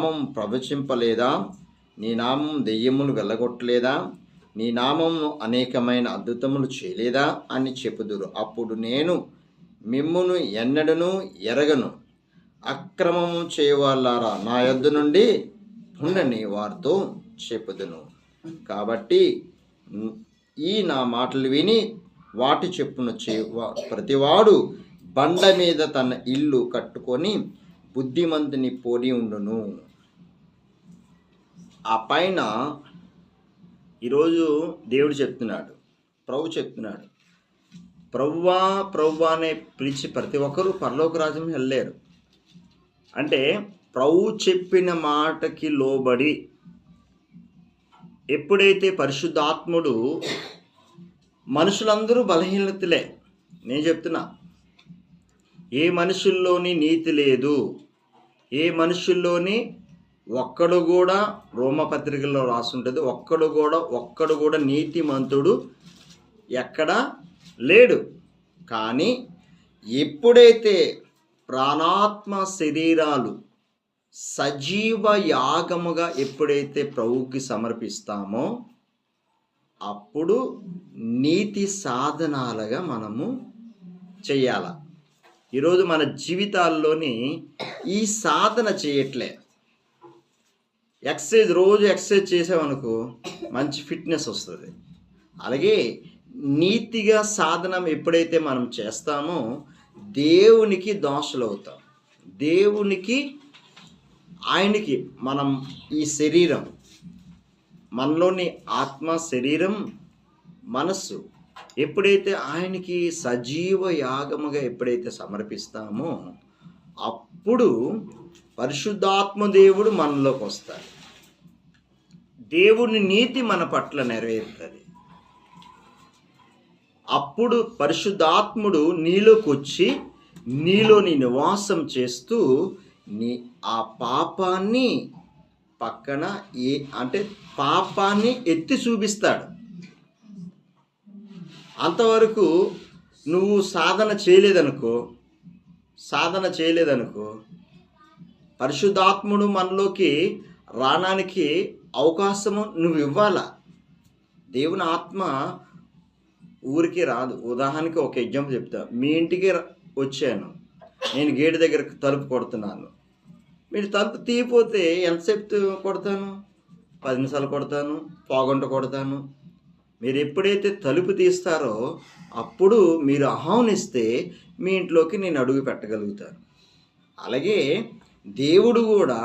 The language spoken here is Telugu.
నామం ప్రవచింపలేదా? నీ నామం దెయ్యములు వెళ్ళగొట్టలేదా? నీ నామము అనేకమైన అద్భుతములు చేయలేదా? అని చెప్పుదురు. అప్పుడు నేను మిమ్మును ఎన్నడను ఎరగను. అక్రమము చేయవాళ్ళారా? నా యొద్ద నుండి ఉండని వారితో చెప్పుదును. కాబట్టి ఈ నా మాటలు విని వాటి చెప్పున చే ప్రతివాడు బండ మీద తన ఇల్లు కట్టుకొని బుద్ధిమంతుని పోలి ఉండును. ఆ పైన ఈరోజు దేవుడు చెప్తున్నాడు ప్రభు చెప్తున్నాడు. ప్రవ్వా ప్రవ్వా అనే పిలిచి ప్రతి ఒక్కరూ పరలోక రాజ్యం వెళ్ళలేరు. అంటే ప్రభు చెప్పిన మాటకి లోబడి ఎప్పుడైతే పరిశుద్ధాత్ముడు మనుషులందరూ బలహీనతలే నేను చెప్తున్నా. ఏ మనుషుల్లోని నీతి లేదు ఏ మనుషుల్లోని ఒక్కడు కూడా రోమపత్రికల్లో రాసుంటుంది ఒక్కడు కూడా ఒక్కడు కూడా నీతి మంతుడు ఎక్కడ లేడు. కానీ ఎప్పుడైతే ప్రాణాత్మ శరీరాలు సజీవ యాగముగా ఎప్పుడైతే ప్రభుకి సమర్పిస్తామో అప్పుడు నీతి సాధనాలుగా మనము చేయాల. ఈరోజు మన జీవితాల్లోని ఈ సాధన చేయట్లే. ఎక్సర్సైజ్ రోజు ఎక్సర్సైజ్ చేసామనుకో మంచి ఫిట్నెస్ వస్తుంది. అలాగే నీతిగా సాధనం ఎప్పుడైతే మనం చేస్తామో దేవునికి దోషలు అవుతాం దేవునికి ఆయనకి మనం ఈ శరీరం మనలోని ఆత్మ శరీరం మనస్సు ఎప్పుడైతే ఆయనకి సజీవ యాగముగా ఎప్పుడైతే సమర్పిస్తామో అప్పుడు పరిశుద్ధాత్మ దేవుడు మనలోకి వస్తాడు. దేవుని నీతి మన పట్ల నెరవేరుతుంది. అప్పుడు పరిశుద్ధాత్ముడు నీలోకి వచ్చి నీలోని నివాసం చేస్తూ నీ ఆ పాపాన్ని పక్కన ఏ అంటే పాపాన్ని ఎత్తి చూపిస్తాడు. అంతవరకు నువ్వు సాధన చేయలేదనుకో సాధన చేయలేదనుకో పరిశుద్ధాత్ముడు మనలోకి రావడానికి అవకాశము నువ్వు ఇవ్వాలా? దేవుని ఆత్మ ఊరికి రాదు. ఉదాహరణకి ఒక ఎగ్జాంపుల్ చెప్తా. మీ ఇంటికి వచ్చాను. నేను గేటు దగ్గర తలుపు కొడుతున్నాను. మీరు తలుపు తీయపోతే ఎంతసేపు కొడతాను? పది నిమిషాలు కొడతాను పావుగంట కొడతాను. మీరు ఎప్పుడైతే తలుపు తీస్తారో అప్పుడు మీరు ఆహ్వానిస్తే మీ ఇంట్లోకి నేను అడుగు పెట్టగలుగుతాను. అలాగే దేవుడు కూడా